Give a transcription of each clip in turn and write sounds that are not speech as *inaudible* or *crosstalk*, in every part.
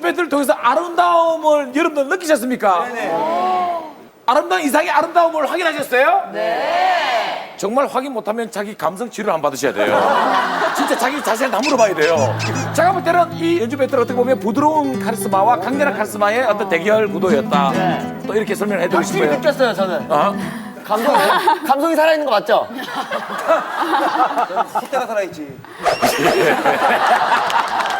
배틀을 통해서 아름다움을 여러분들 느끼셨습니까? 아름다운 이상의 아름다움을 확인하셨어요? 네. 정말 확인 못하면 자기 감성 치료를 안 받으셔야 돼요. *laughs* 진짜 자기 자신을 다 물어봐야 돼요. 제가 볼 때는 이 연주 배틀 어떻게 보면 부드러운 카리스마와 강렬한 카리스마의 어떤 대결 구도였다. 또 이렇게 설명을 해드리고 확실히 싶어요. 느꼈어요 저는. 어? 감성 감성이 살아있는 거 맞죠? 콧대가 살아있지. *laughs*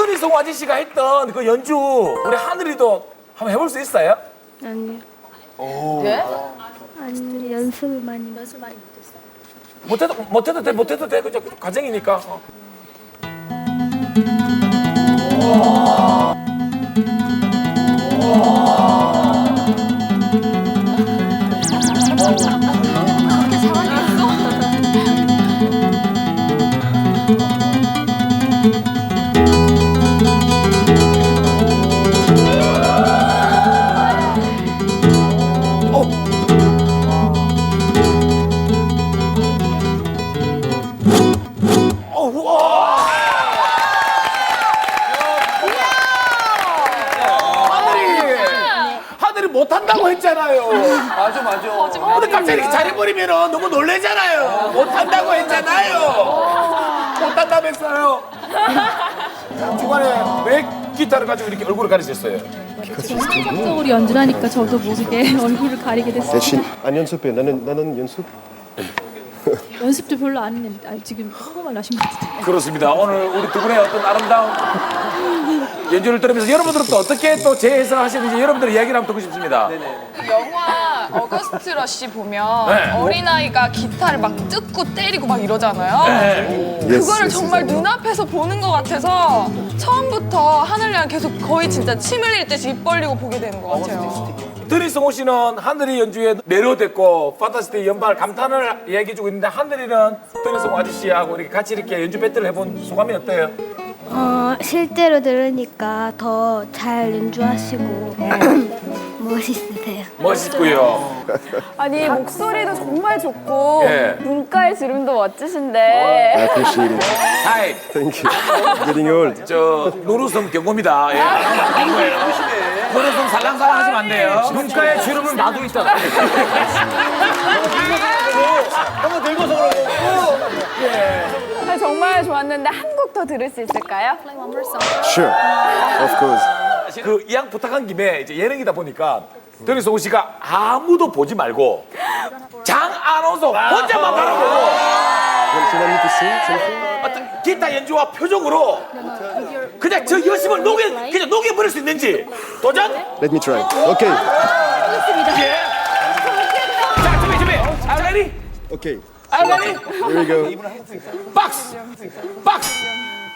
우리 드니송 아저씨가 했던 그 연주 우리 하늘이도 한번 해볼 수 있어요? 아니요. 네? 아니 연습을 많이 연습 많이 못해도 못해도 돼 못해도 돼 그저 과정이니까. 어. 어, 못한다고 했잖아요. 맞아, 맞아. 근데 갑자기 이렇게 잘해버리면 너무 놀래잖아요. 못한다고 했잖아요. 못한다면서요. *laughs* 중간에 왜 기타를 가지고 이렇게 얼굴을 가리셨어요? 적극적으로 연주를 하니까 저도 모르게 *laughs* 얼굴을 가리게 됐어요. 대신 안 연습해. 나는 나는 연습. *laughs* 연습도 별로 안 했는데 아, 지금 한국말 나신 것 같아요. 그렇습니다. 오늘 우리 두 분의 어떤 아름다운 연주를 들으면서 여러분들은 또 어떻게 또 재해석하시는지 여러분들의 이야기를 한번 듣고 싶습니다. 영화 어거스트 러쉬 보면 네. 어린아이가 기타를 막 뜯고 때리고 막 이러잖아요. 네. 그거를 정말 눈앞에서 보는 것 같아서 처음부터 하늘이랑 계속 거의 진짜 침 흘릴 듯이 입 벌리고 보게 되는 것 같아요. 드리성호 씨는 하늘이 연주에 내려댔고 판타스틱 연발 감탄을 이야기해주고 있는데 하늘이는 드리성호 아저씨하고 이렇게 같이 이렇게 연주 배틀을 해본 소감이 어때요? 어, 실제로 들으니까 더 잘 연주하시고 *clears throat* 멋있으세요. 멋있고요. 아니 목소리도 정말 좋고 예. 눈가의 주름도 I 멋지신데 appreciate it. 하이, Thank you. Getting old. 저 노루섬 경고입니다. 예. 노루섬 살랑살랑 하시면 안 돼요. 눈가에 주름은 나도 있다. 너무 늙어서. 아, 정말 좋았는데 한 곡 더 들을 수 있을까요? Sure. Of course. 그 이왕 부탁한 김에 이제 예능이다 보니까 드리성호 씨가 아무도 보지 말고 장 아나운서 혼자만 바라보고 Want you want me to sing something? 어떤 기타 연주와 표정으로 그냥 저 여심을 녹여 그냥 녹여버릴 수 있는지 도전? Let me try. Okay. 예. 자 준비 준비. Are you ready? Okay. I'm ready. Here you go. Box. Box.